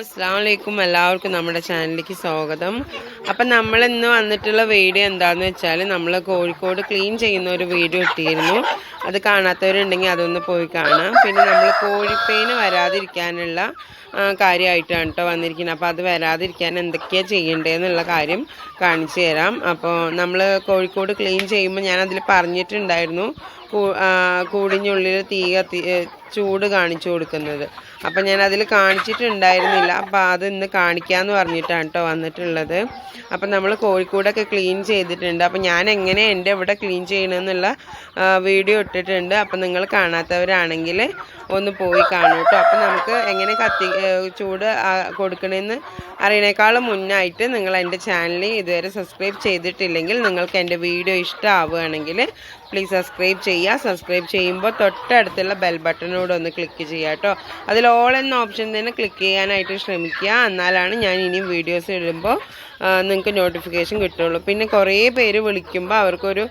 അസ്സാം വലൈക്കും എല്ലാവർക്കും നമ്മുടെ ചാനലിലേക്ക് സ്വാഗതം. അപ്പം നമ്മൾ ഇന്ന് വന്നിട്ടുള്ള വീഡിയോ എന്താണെന്ന് വെച്ചാൽ നമ്മൾ കോഴിക്കോട് ക്ലീൻ ചെയ്യുന്ന ഒരു വീഡിയോ ഇട്ടിരുന്നു. അത് കാണാത്തവരുണ്ടെങ്കിൽ അതൊന്ന് പോയി കാണാം. പിന്നെ നമ്മൾ കോഴിപ്പേന് വരാതിരിക്കാനുള്ള കാര്യമായിട്ടാണ് കേട്ടോ വന്നിരിക്കുന്നത്. അപ്പോൾ അത് വരാതിരിക്കാൻ എന്തൊക്കെയാണ് ചെയ്യേണ്ടതെന്നുള്ള കാര്യം കാണിച്ചു തരാം. അപ്പോൾ നമ്മൾ കോഴിക്കോട് ക്ലീൻ ചെയ്യുമ്പോൾ ഞാൻ പറഞ്ഞിട്ടുണ്ടായിരുന്നു. കൂടിനുള്ളിൽ തീ കത്തി ചൂട് കാണിച്ചു കൊടുക്കുന്നത്. അപ്പം ഞാൻ അതിൽ കാണിച്ചിട്ടുണ്ടായിരുന്നില്ല. അപ്പം അത് ഇന്ന് കാണിക്കാമെന്ന് പറഞ്ഞിട്ടാണ് കേട്ടോ വന്നിട്ടുള്ളത്. അപ്പം നമ്മൾ കോഴിക്കൂടൊക്കെ ക്ലീൻ ചെയ്തിട്ടുണ്ട്. അപ്പം ഞാൻ എങ്ങനെ എന്റെ ഇവിടെ ക്ലീൻ ചെയ്യണമെന്നുള്ള വീഡിയോ ഇട്ടിട്ടുണ്ട്. അപ്പം നിങ്ങൾ കാണാത്തവരാണെങ്കിൽ ഒന്ന് പോയി കാണും കേട്ടോ അപ്പം നമുക്ക് എങ്ങനെ കത്തി ചൂട് കൊടുക്കണമെന്ന് അറിയണേക്കാളും മുന്നായിട്ട് നിങ്ങൾ എന്റെ ചാനൽ ഇതുവരെ സബ്സ്ക്രൈബ് ചെയ്തിട്ടില്ലെങ്കിൽ നിങ്ങൾക്ക് എന്റെ വീഡിയോ ഇഷ്ടമാവുകയാണെങ്കിൽ പ്ലീസ് സബ്സ്ക്രൈബ് ചെയ്യുക. സബ്സ്ക്രൈബ് ചെയ്യുമ്പോൾ തൊട്ടടുത്തുള്ള ബെൽ ബട്ടണോട് ഒന്ന് ക്ലിക്ക് ചെയ്യുക കേട്ടോ. അതിൽ ഓൾ എന്ന ഓപ്ഷൻ തന്നെ ക്ലിക്ക് ചെയ്യാനായിട്ട് ശ്രമിക്കുക. എന്നാലാണ് ഞാൻ ഇനിയും വീഡിയോസ് ഇടുമ്പോൾ നിങ്ങൾക്ക് നോട്ടിഫിക്കേഷൻ കിട്ടുള്ളൂ. പിന്നെ കുറേ പേര് വിളിക്കുമ്പോൾ അവർക്കൊരു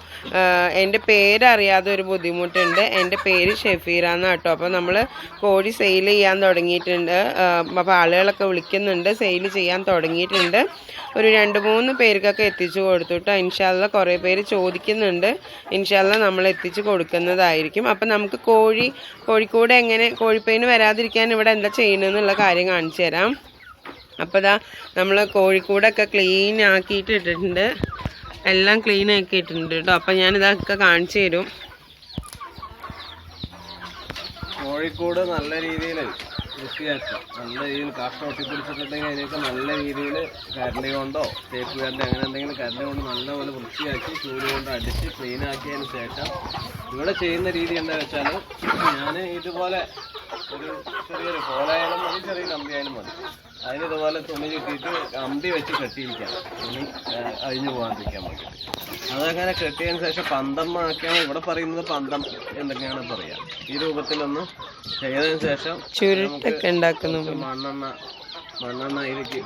എന്റെ പേരറിയാതെ ഒരു ബുദ്ധിമുട്ടുണ്ട്. എന്റെ പേര് ഷെഫീറ എന്നാണ് കേട്ടോ അപ്പോൾ നമ്മൾ കോഴി സെയിൽ ചെയ്യാൻ തുടങ്ങിയിട്ടുണ്ട്. അപ്പോൾ ആളുകളൊക്കെ വിളിക്കുന്നുണ്ട്. സെയിൽ ചെയ്യാൻ തുടങ്ങിയിട്ടുണ്ട്. ഒരു രണ്ട് മൂന്ന് പേർക്കൊക്കെ എത്തിച്ചു കൊടുത്തു കേട്ടോ ഇൻഷാല്ല കുറേ പേര് ചോദിക്കുന്നുണ്ട്. ഇൻഷാല്ല നമ്മൾ എത്തിച്ചു കൊടുക്കുന്നതായിരിക്കും. അപ്പം നമുക്ക് കോഴി കോഴിക്കോട് എങ്ങനെ കോഴിപ്പേന് വരാതിരിക്കാൻ ഇവിടെ എന്താ ചെയ്യണമെന്നുള്ള കാര്യം കാണിച്ചു തരാം. അപ്പോൾ ഇതാ നമ്മൾ കോഴിക്കൂടൊക്കെ ക്ലീൻ ആക്കിയിട്ട് ഇട്ടിട്ടുണ്ട് എല്ലാം ക്ലീൻ ആക്കിയിട്ടുണ്ട് കേട്ടോ അപ്പം ഞാനിതൊക്കെ കാണിച്ചു തരും. കോഴിക്കോട് നല്ല രീതിയിൽ വൃത്തിയാക്കി. നല്ല രീതിയിൽ കാഷ്ടം ഒട്ടിപ്പിടിച്ചിട്ടുണ്ടെങ്കിൽ അതിനൊക്കെ നല്ല രീതിയിൽ കരണ്ടി കൊണ്ടോ തേപ്പ് കരണ്ടി അങ്ങനെ എന്തെങ്കിലും കരണ്ടി കൊണ്ട് നല്ലപോലെ വൃത്തിയാക്കി ചൂട് കൊണ്ട് അടിച്ച് ക്ലീൻ ആക്കിയതിന് ശേഷം ഇവിടെ ചെയ്യുന്ന രീതി എന്താ വെച്ചാൽ ഞാൻ ഇതുപോലെ ഒരു ചെറിയൊരു കോലായാലും മതി ചെറിയ കമ്പിയായാലും മതി. അതിന് ഇതുപോലെ തുണി കിട്ടിയിട്ട് കമ്പി വെച്ച് കെട്ടിയിരിക്കാം. തുണി അഴിഞ്ഞു പോകാതിരിക്കാൻ വേണ്ടിയിട്ട്. അതങ്ങനെ കെട്ടിയതിന് ശേഷം പന്തം പന്തമാക്കിയാണ് ഇവിടെ പറയുന്നത് പന്തം എന്തൊക്കെയാണ് പറയുക ഈ രൂപത്തിലൊന്ന് ചെയ്തതിന് ശേഷം ചുരുട്ടൊക്കെ ഉണ്ടാക്കുന്നു മണ്ണെണ്ണ മണ്ണെണ്ണ ഇതിലേക്ക്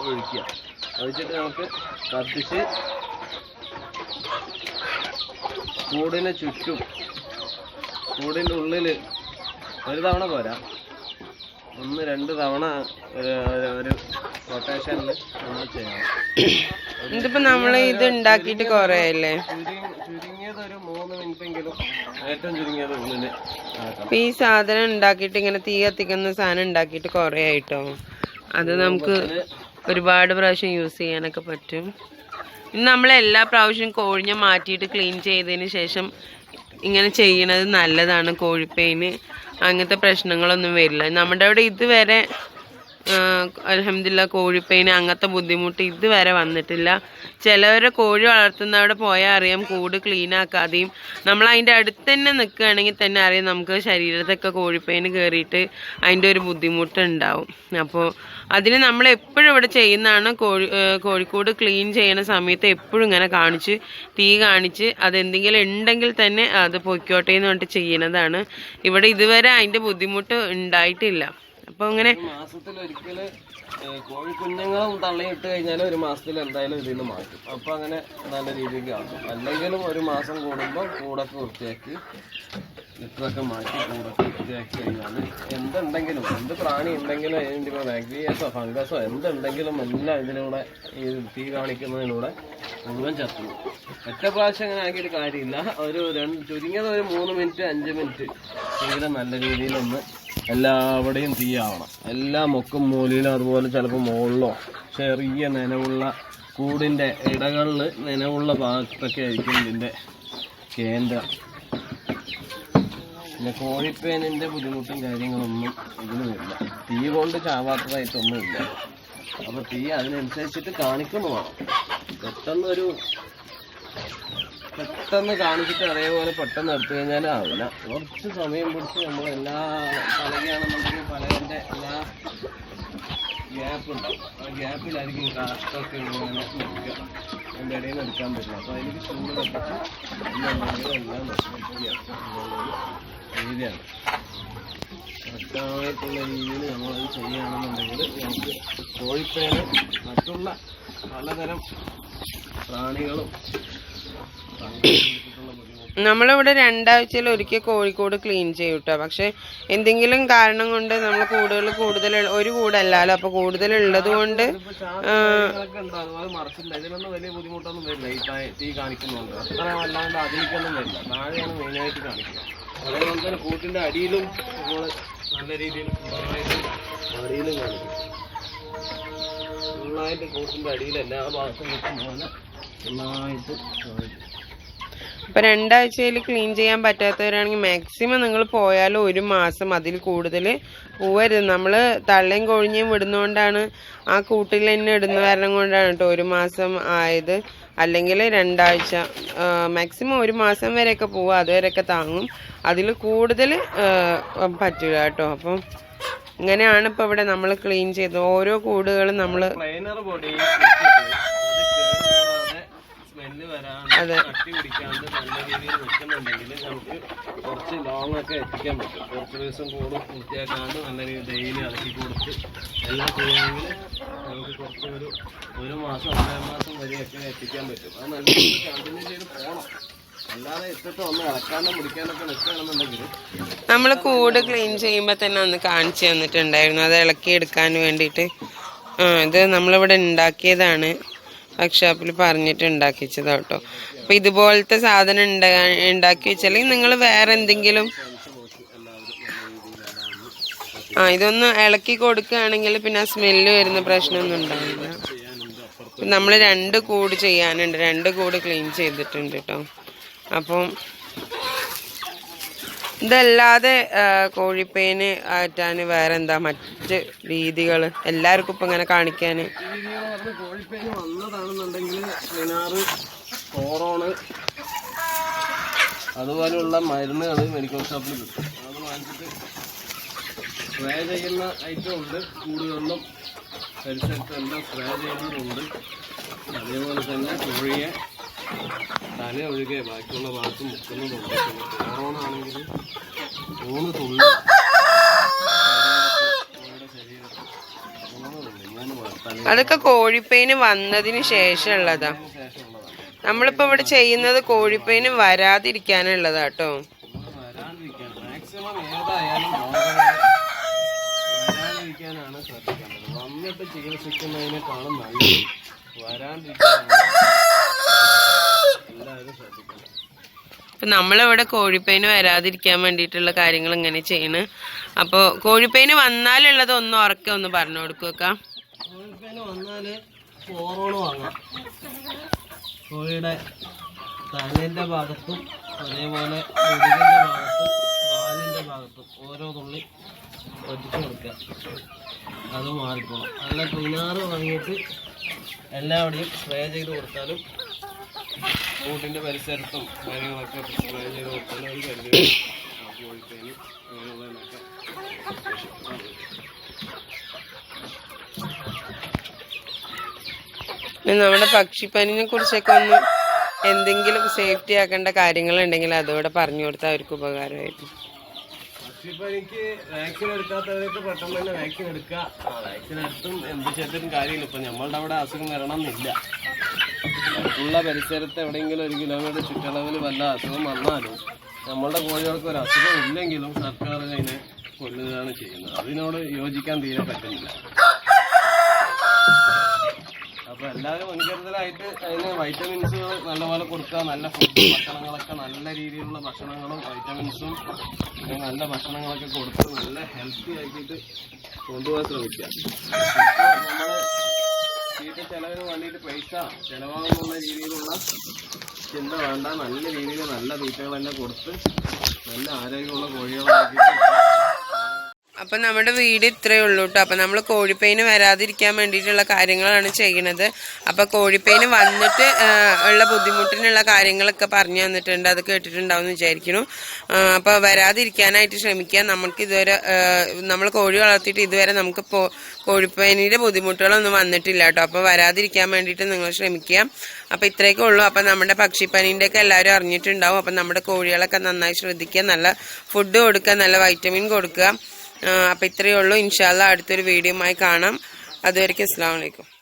ഒഴിക്കുക. ഒഴിച്ചിട്ട് നമുക്ക് കത്തിച്ച് കൂടിന് ചുറ്റും കൂടിന്റെ ഉള്ളിൽ ഒരു തവണ പോരാ. ഒന്ന് രണ്ട് തവണ ഒരു റൊട്ടേഷനിൽ നമ്മൾ ചെയ്യണം. ഇതിപ്പോ നമ്മൾ ഇത് ഉണ്ടാക്കിയിട്ട് കുറേ ആയില്ലേ ചുരുങ്ങി- ചുരുങ്ങിയത് ഒരു മൂന്ന് മിനിറ്റെങ്കിലും ഏറ്റവും ചുരുങ്ങിയത് ഉള്ളിൽ ആക്കണം അപ്പൊ ഈ സാധനം ഉണ്ടാക്കിയിട്ട് ഇങ്ങനെ തീ കത്തിക്കുന്ന സാധനം ഉണ്ടാക്കിയിട്ട് കുറേ ആയിട്ടോ? അത് നമുക്ക് ഒരുപാട് പ്രാവശ്യം യൂസ് ചെയ്യാനൊക്കെ പറ്റും. ഇന്ന് നമ്മൾ എല്ലാ പ്രാവശ്യം കോഴിഞ്ഞ മാറ്റിയിട്ട് ക്ലീൻ ചെയ്തതിന് ശേഷം ഇങ്ങനെ ചെയ്യണത് നല്ലതാണ് കോഴിപ്പേന്. അങ്ങനത്തെ പ്രശ്നങ്ങളൊന്നും വരില്ല. നമ്മുടെ അവിടെ ഇതുവരെ അലഹമില്ല കോഴിപ്പേന് അങ്ങനത്തെ ബുദ്ധിമുട്ട് ഇതുവരെ വന്നിട്ടില്ല. ചിലവരെ കോഴി വളർത്തുന്നവിടെ പോയാൽ അറിയാം കൂട് ക്ലീൻ ആക്കാതെയും. നമ്മൾ അതിന്റെ അടുത്ത് തന്നെ നിൽക്കുകയാണെങ്കിൽ തന്നെ അറിയാം നമുക്ക് ശരീരത്തൊക്കെ കോഴിപ്പേന് കയറിയിട്ട് അതിന്റെ ഒരു ബുദ്ധിമുട്ട് ഉണ്ടാവും അപ്പോൾ അതിന് നമ്മൾ എപ്പോഴും ഇവിടെ ചെയ്യുന്നതാണ് കോഴി കോഴിക്കോട് ക്ലീൻ ചെയ്യുന്ന സമയത്ത് എപ്പോഴും ഇങ്ങനെ കാണിച്ച് തീ കാണിച്ച് അതെന്തെങ്കിലും ഉണ്ടെങ്കിൽ തന്നെ അത് പൊയ്ക്കോട്ടെ എന്ന് പറഞ്ഞിട്ട് ചെയ്യുന്നതാണ് ഇവിടെ ഇതുവരെ അതിന്റെ ബുദ്ധിമുട്ട് ഉണ്ടായിട്ടില്ല. അപ്പോൾ അങ്ങനെ മാസത്തിൽ ഒരിക്കൽ കോഴിക്കുഞ്ഞുങ്ങളും തള്ളിയിട്ട് കഴിഞ്ഞാൽ ഒരു മാസത്തിൽ എന്തായാലും ഇതിൽ നിന്ന് മാറ്റും. അപ്പൊ അങ്ങനെ നല്ല രീതിക്ക് ആക്കും. അല്ലെങ്കിലും ഒരു മാസം കൂടുമ്പോൾ കൂടൊക്കെ വൃത്തിയാക്കി ഇത്രയൊക്കെ മാറ്റി കൂടൊക്കെ വൃത്തിയാക്കി കഴിഞ്ഞാൽ എന്തുണ്ടെങ്കിലും എന്ത് പ്രാണി ഉണ്ടെങ്കിലും അതിന്റെ ബാക്ടീരിയസോ ഫംഗസോ എന്തുണ്ടെങ്കിലും എല്ലാം ഇതിലൂടെ ഈ തീ കാണിക്കുന്നതിലൂടെ മുഴുവൻ ചത്തു ഒറ്റ പ്രാവശ്യം അങ്ങനെ ആക്കിയിട്ട് കാര്യമില്ല. ഒരു രണ്ട് ചുരുങ്ങിയത് ഒരു മൂന്ന് മിനിറ്റ് അഞ്ച് മിനിറ്റ് തീരെ നല്ല രീതിയിലൊന്ന് എല്ലാവിടെയും തീയാവണം. എല്ലാ മുക്കും മൂലയിലും അതുപോലെ ചിലപ്പോൾ മുകളിലോ ചെറിയ നനവുള്ള കൂടിന്റെ ഇടകളിൽ നനവുള്ള ഭാഗത്തൊക്കെ ആയിരിക്കും ഇതിന്റെ കേന്ദ്രം. പിന്നെ കോഴിപ്പേനിന്റെ ബുദ്ധിമുട്ടും കാര്യങ്ങളൊന്നും ഇതിന് വരില്ല തീ കൊണ്ട് ചാവാത്തതായിട്ടൊന്നുമില്ല അപ്പോൾ തീ അതിനനുസരിച്ചിട്ട് കാണിക്കുന്നതാണ്. പെട്ടെന്നൊരു പെട്ടെന്ന് കാണിച്ചിട്ട് അതേപോലെ പെട്ടെന്ന് എടുത്തു കഴിഞ്ഞാൽ ആവില്ല. കുറച്ച് സമയം പിടിച്ച് നമ്മൾ എല്ലാ പലകയാണെന്നുണ്ടെങ്കിൽ പലതിന്റെ എല്ലാ ഗ്യാപ്പ് ആ ഗ്യാപ്പിലായിരിക്കും കാഷ്ടമൊക്കെ ഇങ്ങനെ നിൽക്കുക. അതിന്റെ ഇടയിൽ എടുക്കാൻ പറ്റില്ല അപ്പോൾ അതിലേക്ക് ചൂട് കത്തിച്ച് എന്നുണ്ടെങ്കിൽ എല്ലാം രീതിയാണ്. കറക്റ്റായിട്ടുള്ള രീതിയിൽ നമ്മളത് ചെയ്യുകയാണെന്നുണ്ടെങ്കിൽ നമുക്ക് കോഴിപ്പേനും മറ്റുള്ള പലതരം പ്രാണികളും നമ്മളിവിടെ രണ്ടാഴ്ചയിൽ ഒരിക്കൽ കോഴിക്കോട് ക്ലീൻ ചെയ്യും കേട്ടോ പക്ഷെ എന്തെങ്കിലും കാരണം കൊണ്ട് നമ്മൾ കൂടുതൽ കൂടുതൽ ഒരു കൂടല്ലല്ലോ. അപ്പൊ കൂടുതൽ ഉള്ളത് കൊണ്ട് കൂട്ടിന്റെ അടിയിലും നല്ല രീതിയിൽ കൂട്ടിന്റെ അടിയിൽ എല്ലാ ഭാഗത്തും നിൽക്കുന്ന പോലെ ഫുള്ളായിട്ട് അപ്പോൾ രണ്ടാഴ്ചയിൽ ക്ലീൻ ചെയ്യാൻ പറ്റാത്തവരാണെങ്കിൽ മാക്സിമം നിങ്ങൾ പോയാലും ഒരു മാസം അതിൽ കൂടുതൽ പോവരുത്. നമ്മൾ തള്ളയും കൊഴിഞ്ഞയും വിടുന്നതുകൊണ്ടാണ് ആ കൂട്ടിൽ തന്നെ ഇടുന്ന കാരണം കൊണ്ടാണ് കേട്ടോ ഒരു മാസം ആയത്. അല്ലെങ്കിൽ രണ്ടാഴ്ച മാക്സിമം ഒരു മാസം വരെയൊക്കെ പോവുക. അതുവരെയൊക്കെ താങ്ങും. അതിൽ കൂടുതൽ പറ്റില്ല കേട്ടോ. അപ്പം ഇങ്ങനെയാണ് ഇപ്പോൾ ഇവിടെ നമ്മൾ ക്ലീൻ ചെയ്തത്. ഓരോ കൂടുകളും നമ്മൾ വരാണ്ട് കട്ടി പിടിക്കാണ്ട് നല്ല രീതിയിൽ നിൽക്കുന്നുണ്ടെങ്കിൽ നമുക്ക് കുറച്ച് ലോങ് ഒക്കെ എത്തിക്കാൻ പറ്റും. കുറച്ച് ദിവസം കൂടും വൃത്തിയാക്കാണ്ട് നല്ല രീതിയിൽ ഡെയിലി ഇളക്കി കൊടുത്ത് എല്ലാം നമുക്ക് കുറച്ച് ഒരു ഒരു മാസം ഒന്നര മാസം വരെയൊക്കെ എത്തിക്കാൻ പറ്റും. അത് നല്ല രീതിയിൽ കണ്ടിന്യൂ ചെയ്ത് പോകണം അല്ലാതെ ഇട്ടിട്ട് ഒന്ന് ഇളക്കാനോ മുടിക്കാനൊക്കെ നമ്മൾ കൂട് ക്ലീൻ ചെയ്യുമ്പോൾ തന്നെ ഒന്ന് കാണിച്ചു തന്നിട്ടുണ്ടായിരുന്നു. അത് ഇളക്കി എടുക്കാൻ വേണ്ടിയിട്ട്. ആ ഇത് നമ്മളിവിടെ ഉണ്ടാക്കിയതാണ്. വർക്ക്ഷോപ്പിൽ പറഞ്ഞിട്ട് ഉണ്ടാക്കിച്ചത് കേട്ടോ അപ്പം ഇതുപോലത്തെ സാധനം ഉണ്ടാ ഉണ്ടാക്കി വെച്ചാൽ നിങ്ങൾ വേറെ എന്തെങ്കിലും ആ ഇതൊന്ന് ഇളക്കി കൊടുക്കുകയാണെങ്കിൽ പിന്നെ ആ സ്മെല്ല് വരുന്ന പ്രശ്നമൊന്നും ഉണ്ടാവില്ല. നമ്മൾ രണ്ട് കൂട് ചെയ്യാനുണ്ട്. രണ്ട് കൂട് ക്ലീൻ ചെയ്തിട്ടുണ്ട് കേട്ടോ അപ്പം ഇതല്ലാതെ കോഴിപ്പേന് ആറ്റാൻ വേറെ എന്താ മറ്റ് രീതികൾ എല്ലാവർക്കും ഇപ്പം ഇങ്ങനെ കോഴിപ്പേന് വന്നതാണെന്നുണ്ടെങ്കിൽ കോറോണ് അതുപോലെയുള്ള മരുന്നുകൾ മെഡിക്കൽ ഷോപ്പിൽ കിട്ടും. അത് വാങ്ങിച്ചിട്ട് സ്പ്രേ ചെയ്യുന്ന ഐറ്റം ഉണ്ട്. കൂടുതലും പരിസരത്തും എല്ലാം സ്പ്രേ ചെയ്യുന്നതുണ്ട് അതേപോലെ തന്നെ കോഴിയെ തല ഒഴികെ ബാക്കിയുള്ള ഭാഗത്ത് മുക്കുന്നതുണ്ട് കൊറോണ ആണെങ്കിൽ മൂന്ന് തുള്ളി അതൊക്കെ കോഴിപ്പേന് വന്നതിന് ശേഷമുള്ളതാ. നമ്മളിപ്പോ ഇവിടെ ചെയ്യുന്നത് കോഴിപ്പേന് വരാതിരിക്കാനുള്ളതാ കേട്ടോ വന്നിട്ട് ചികിത്സിക്കുന്നതിനേക്കാളും നല്ലത് വരാണ്ടിരിക്കാനാണ് ഇപ്പം നമ്മളിവിടെ കോഴിപ്പേന് വരാതിരിക്കാൻ വേണ്ടിയിട്ടുള്ള കാര്യങ്ങൾ ഇങ്ങനെ ചെയ്യണ്. അപ്പോൾ കോഴിപ്പേന് വന്നാലുള്ളത് ഒന്ന് ഉറക്കെ ഒന്ന് പറഞ്ഞു കൊടുക്കുക കോഴിയുടെ തലേന്റെ ഭാഗത്തും അതേപോലെ ഭാഗത്തും വാലിന്റെ ഭാഗത്തും ഓരോ തുള്ളി ഒറ്റിച്ച് കൊടുക്കുക അത് മാറിക്കോളും. നല്ല ക്ലീനാറ് വാങ്ങിയിട്ട് എല്ലാവിടെയും സ്പ്രേ ചെയ്ത് കൊടുത്താലും കൂട്ടിന്റെ പരിസരത്തും കാര്യങ്ങളൊക്കെ സ്പ്രേ ചെയ്ത് കൊടുത്താലും ഒരു പരിധി കോഴിപ്പേന് അങ്ങനെയുള്ളതിനൊക്കെ നമ്മുടെ പക്ഷിപ്പനിനെ കുറിച്ചൊക്കെ ഒന്ന് എന്തെങ്കിലും സേഫ്റ്റി ആക്കേണ്ട കാര്യങ്ങളുണ്ടെങ്കിൽ അതോടെ പറഞ്ഞു കൊടുത്താൽ അവർക്ക് ഉപകാരമായിരുന്നു പക്ഷിപ്പനിക്ക് വാക്സിൻ എടുക്കാത്തവർക്ക് പെട്ടെന്ന് തന്നെ വാക്സിൻ എടുക്കുക. വാക്സിൻ എടുത്തും എന്ത് ചെയ്തിട്ടും കാര്യമില്ല. ഇപ്പൊ നമ്മളുടെ അവിടെ അസുഖം വരണം എന്നില്ല അടുത്തുള്ള പരിസരത്ത് എവിടെയെങ്കിലും ഒരു കിലോമീറ്റർ ചുറ്റളവിൽ വല്ല അസുഖം വന്നാലും നമ്മളുടെ കോഴികൾക്ക് ഒരു അസുഖം ഇല്ലെങ്കിലും സർക്കാർ അതിനെ കൊല്ലുകയാണ് ചെയ്യുന്നത്. അതിനോട് യോജിക്കാൻ തീരെ പറ്റുന്നില്ല. അപ്പൊ എല്ലാവരും മുൻകരുതലായിട്ട് അതിന് വൈറ്റമിൻസുകൾ നല്ലപോലെ കൊടുക്കുക. നല്ല ഫുഡ് ഭക്ഷണങ്ങളൊക്കെ നല്ല രീതിയിലുള്ള ഭക്ഷണങ്ങളും വൈറ്റമിൻസും പിന്നെ നല്ല ഭക്ഷണങ്ങളൊക്കെ കൊടുത്ത് നല്ല ഹെൽത്തി ആക്കിയിട്ട് കൊണ്ടുപോകാൻ ശ്രമിക്കുക. ഇപ്പൊ ചിലവിന് ചെലവിന് വേണ്ടിയിട്ട് പൈസ ചിലവാകുന്ന രീതിയിലുള്ള ചിന്ത വേണ്ട. നല്ല രീതിയിൽ നല്ല തീറ്റകൾ തന്നെ കൊടുത്ത് നല്ല ആരോഗ്യമുള്ള കോഴികളാക്കിയിട്ട് അപ്പം നമ്മുടെ വീട് ഇത്രയേ ഉള്ളൂ കേട്ടോ അപ്പം നമ്മൾ കോഴിപ്പേന് വരാതിരിക്കാൻ വേണ്ടിയിട്ടുള്ള കാര്യങ്ങളാണ് ചെയ്യണത്. അപ്പം കോഴിപ്പേന് വന്നിട്ട് ഉള്ള ബുദ്ധിമുട്ടിനുള്ള കാര്യങ്ങളൊക്കെ പറഞ്ഞു തന്നിട്ടുണ്ട്. അത് കേട്ടിട്ടുണ്ടാവും എന്ന് വിചാരിക്കുന്നു. അപ്പോൾ വരാതിരിക്കാനായിട്ട് ശ്രമിക്കുക. നമുക്ക് ഇതുവരെ നമ്മൾ കോഴി വളർത്തിയിട്ട് ഇതുവരെ നമുക്ക് കോഴിപ്പേനിന്റെ ബുദ്ധിമുട്ടുകളൊന്നും വന്നിട്ടില്ല കേട്ടോ അപ്പോൾ വരാതിരിക്കാൻ വേണ്ടിയിട്ട് നിങ്ങൾ ശ്രമിക്കുക. അപ്പോൾ ഇത്രയൊക്കെ ഉള്ളൂ. അപ്പം നമ്മുടെ പക്ഷിപ്പനീന്റെ ഒക്കെ എല്ലാവരും അറിഞ്ഞിട്ടുണ്ടാവും. അപ്പം നമ്മുടെ കോഴികളൊക്കെ നന്നായി ശ്രദ്ധിക്കുക. നല്ല ഫുഡ് കൊടുക്കുക. നല്ല വൈറ്റമിൻ കൊടുക്കുക. അപ്പം ഇത്രയേ ഉള്ളൂ. ഇൻഷാല്ല അടുത്തൊരു വീഡിയോയുമായി കാണാം. അതുവരെയ്ക്കും അസ്സാം വലൈക്കും